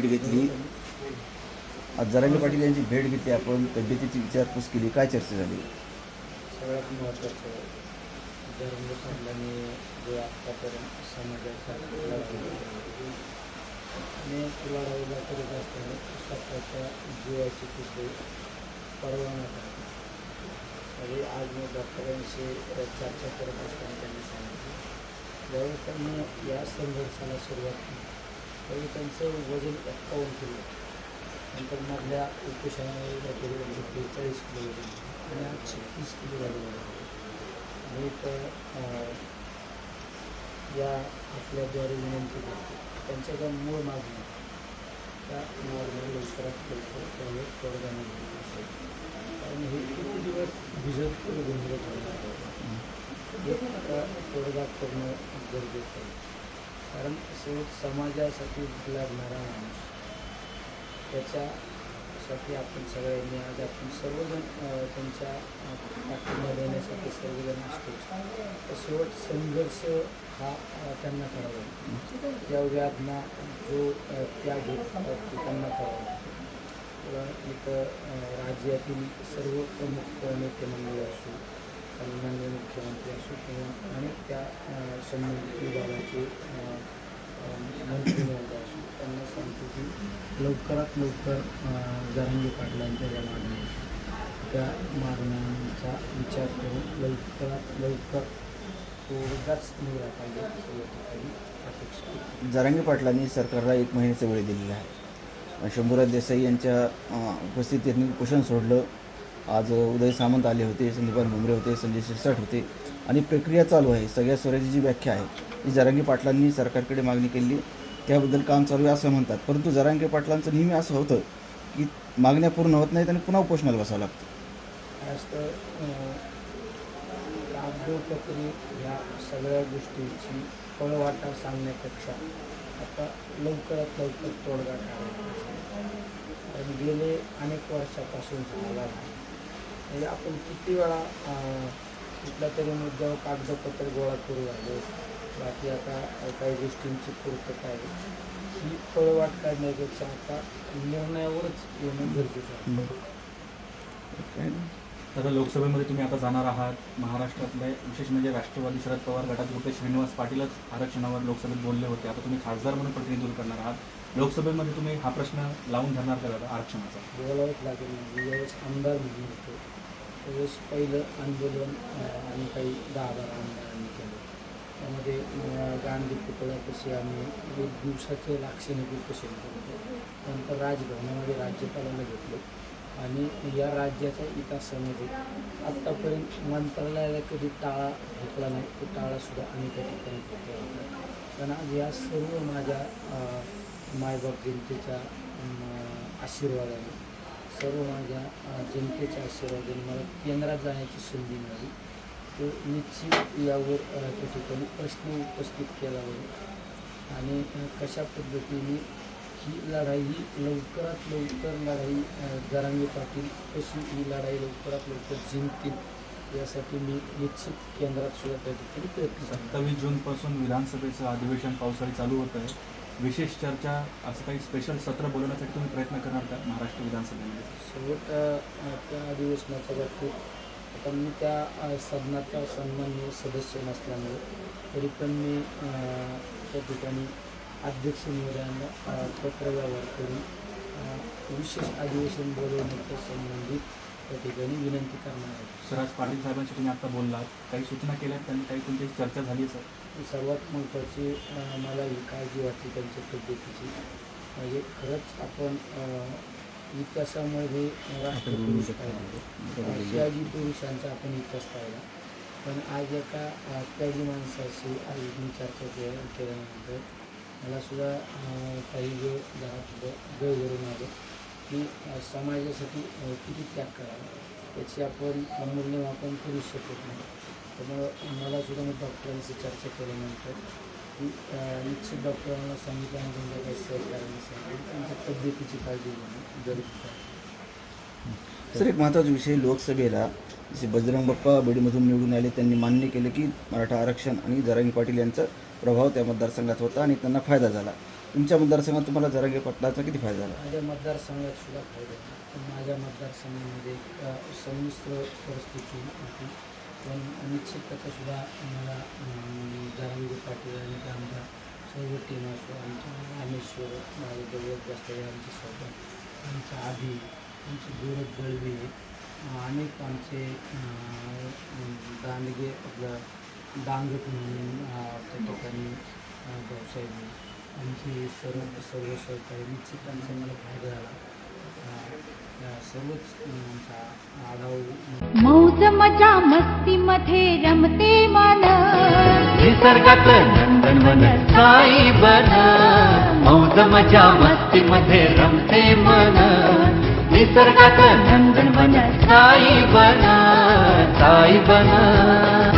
भेट घेतली. आज जरांगे पाटील यांची भेट घेतली. आपण तब्येतीची विचारपूस केली. काय चर्चा झाली? सगळ्यात महत्त्वाचं धर्म पाटलांनी जे आत्तापर्यंत समाजाचा आणि लढाईला करत असताना स्वतःच्या जीवाची कुठे परवाना न आज मी डॉक्टरांशी चर्चा करत असताना त्यांनी सांगितलं. ज्यावेळेस त्यांनी या संघर्षाला सुरुवात केली पहिले त्यांचं वजन एक्कावन्न किलो. नंतर मधल्या उपोषणामुळे काहीतरी त्यांचं बेचाळीस किलो वजन आणि आज छत्तीस किलो झालेलं आहे. मी तर या आपल्याद्वारे विनंती करतो त्यांच्या ज्या मूळ मागण्या त्या मागण्या लवकरात लवकर त्यावर तोडगा कारण हे किती दिवस भिजत गोंधळ होणार हे आता तोडगा करणं गरजेचं आहे. कारण शेवट समाजासाठी लढणारा माणूस. त्याच्यासाठी आपण सगळ्यांनी आज आपण सर्वजण त्यांच्या पाठिंबा देण्यासाठी सर्वजण असतो. तर शेवट संघर्ष हा त्यांना करावा. त्या व्याधना जो त्या त्याग त्यांना करावा. किंवा इथं राज्यातील सर्व प्रमुख नेते मंडळ असू सन्मान्य मुख्यमंत्री असो किंवा अनेक त्या संबंधित विभागाचे मंत्री महोदय असो त्यांना सांगतो की लवकरात लवकर अं, पाटलांच्या ज्या मागण्या त्या मागण्यांचा विचार करून लवकरात लवकर तोडगाच निघाला पाहिजे जरांगे पाटलांनी सरकारला एक महिन्याचा वेळ दिलेला आहे. शंभूराज देसाई यांच्या उपस्थितीत उपोषण सोडलं. आज उदय सामंत आले होते संदीपान भुमरे होते संजय शिरसाट होते. आणि प्रक्रिया चालू आहे. सगळ्या स्वराज्याची जी व्याख्या आहे ती जरांगी पाटलांनी सरकारकडे मागणी केली. त्याबद्दल काम चालू आहे असं म्हणतात. परंतु जरांगे पाटलांचं नेहमी असं होतं की मागण्या पूर्ण होत नाहीत आणि पुन्हा उपोषणाला बसावं लागतं. काय असतं कागदोपत्री ह्या सगळ्या गोष्टीची पळवाटा सांगण्यापेक्षा आता लवकरात लवकर तोडगा काढायचा. कारण गेले अनेक वर्षापासून झाला आहे म्हणजे आपण किती वेळा अं, कुठल्या तरी मुद्द्यावर कागदपत्र गोळा करू आलो. बाकी आता काही गोष्टींची पूर्तता आहे. ही पळवाट काढण्यापेक्षा आता निर्णयावरच येणं गरजेचं आहे. तर लोकसभेमध्ये तुम्ही आता जाणार आहात. महाराष्ट्रातले विशेष म्हणजे राष्ट्रवादी शरद पवार गटात रुपेश श्रीनिवास पाटीलच आरक्षणावर लोकसभेत बोलले होते. आता तुम्ही खासदार म्हणून प्रतिनिधित्व करणार आहात. लोकसभेमध्ये तुम्ही हा प्रश्न लावून धरणार का दादा आरक्षणाचा? लागेल. म्हणजे आमदार म्हणून होतो. त्यावेळेस पहिलं आंदोलन आम्ही काही दहा बारा आमदारांनी केलं. त्यामध्ये गांधी पुतळ्यापाशी आम्ही एक दिवसाचं लाक्षणिक उपोषण केलं नंतर राजभवनामध्ये राज्यपालाला घेतलं. आणि या राज्याच्या इतिहासामध्ये आत्तापर्यंत मंत्रालयाला कधी टाळा घेतला नाही तो टाळासुद्धा आम्ही त्या ठिकाणी घेतला होता. कारण आज या सर्व माझ्या मायबाप जनतेच्या आशीर्वादाने सर्व माझ्या जनतेच्या आशीर्वादाने मला केंद्रात जाण्याची संधी मिळाली. तो निश्चित यावर त्या ठिकाणी प्रश्न उपस्थित केला होता. आणि कशा पद्धतीने ही लढाई ही लवकरात लवकर लढाई जरांगे पाटील कशी ही लढाई लवकरात लवकर जिंकतील यासाठी मी निश्चित केंद्रात सुद्धा त्या ठिकाणी प्रयत्न सत्तावीस जूनपासून विधानसभेचं अधिवेशन पावसाळी चालू होत आहे. विशेष चर्चा असं काही स्पेशल सत्र बोलवण्यासाठी तुम्ही प्रयत्न करणार का महाराष्ट्र विधानसभेमध्ये? शेवट त्या अधिवेशनाच्या बाबतीत आता मी त्या सदनाचा सन्मान्य सदस्य नसल्यामुळे तरी पण मी त्या ठिकाणी अध्यक्ष महोदयांना पत्र व्यवहार करून विशेष अधिवेशन बोलवण्याच्या संबंधित त्या ठिकाणी विनंती करणार आहे. सराज पाटील साहेबांशी तुम्ही आता बोललात. काही सूचना केल्यात त्यांनी? काही तुमची चर्चा झाली आहे सर? सर्वात महत्त्वाची अ, मला ही काळजी वाटते त्यांच्या तब्येतीची म्हणजे खरंच आपण अ, इतिहासामध्ये राष्ट्रपुरुष पाहिजे शिवाजी पुरुषांचा आपण इतिहास पाहिला. पण आज एका अ, त्यागी माणसाशी आज मी चर्चा के केल्यानंतर मला सुद्धा अ, काही वेळ जरा वेळ भरून आलं. की समाजासाठी किती त्याग करावा त्याची आपण मूल्यमापन करू शकत नाही. त्यामुळं मला सुद्धा मी डॉक्टरांशी चर्चा केल्यानंतर की निश्चित डॉक्टरांना सांगितलं त्यांना काही सहकार्याने सांगितलं त्यांच्या तब्येतीची काळजी घेणं गरजेचं आहे. सर एक महत्त्वाचा विषय लोकसभेला जसे बजरंग बाप्पा बीडमधून निवडून आले त्यांनी मान्य केले की मराठा आरक्षण आणि जरांगी पाटील यांचा प्रभाव त्या मतदारसंघात होता आणि त्यांना फायदा झाला. तुमच्या मतदारसंघात तुम्हाला जरांगे पटलाचा किती फायदा झाला? माझ्या मतदारसंघात सुद्धा फायदा पण माझ्या मतदारसंघामध्ये एक, अ, संमिश्र परिस्थिती होती. पण निश्चित सुद्धा मला जारांगी पाटील आणि ते आमदार सर्व टीम असो आमच्या रामेश्वर माझे जवळच बसलेले आमचे सरपंच आमचा आधी आमचे गोरख दळवी अ, अनेक आमचे अ, दांडगे आपलं डांगट म्हणून अ, त्या ठिकाणी अ, भाऊसाहेब आमचे सर्व सर्व सहकारी निश्चित आमचा मला फायदा झाला. सर्वच आमचा मौज मजा मस्ती मध्ये रमते मन. निसर्गात नंदनवन साई बन. मौज मजा मस्ती मध्ये रमते मन. निसर्गात नंदनवन साई बन. साई बन.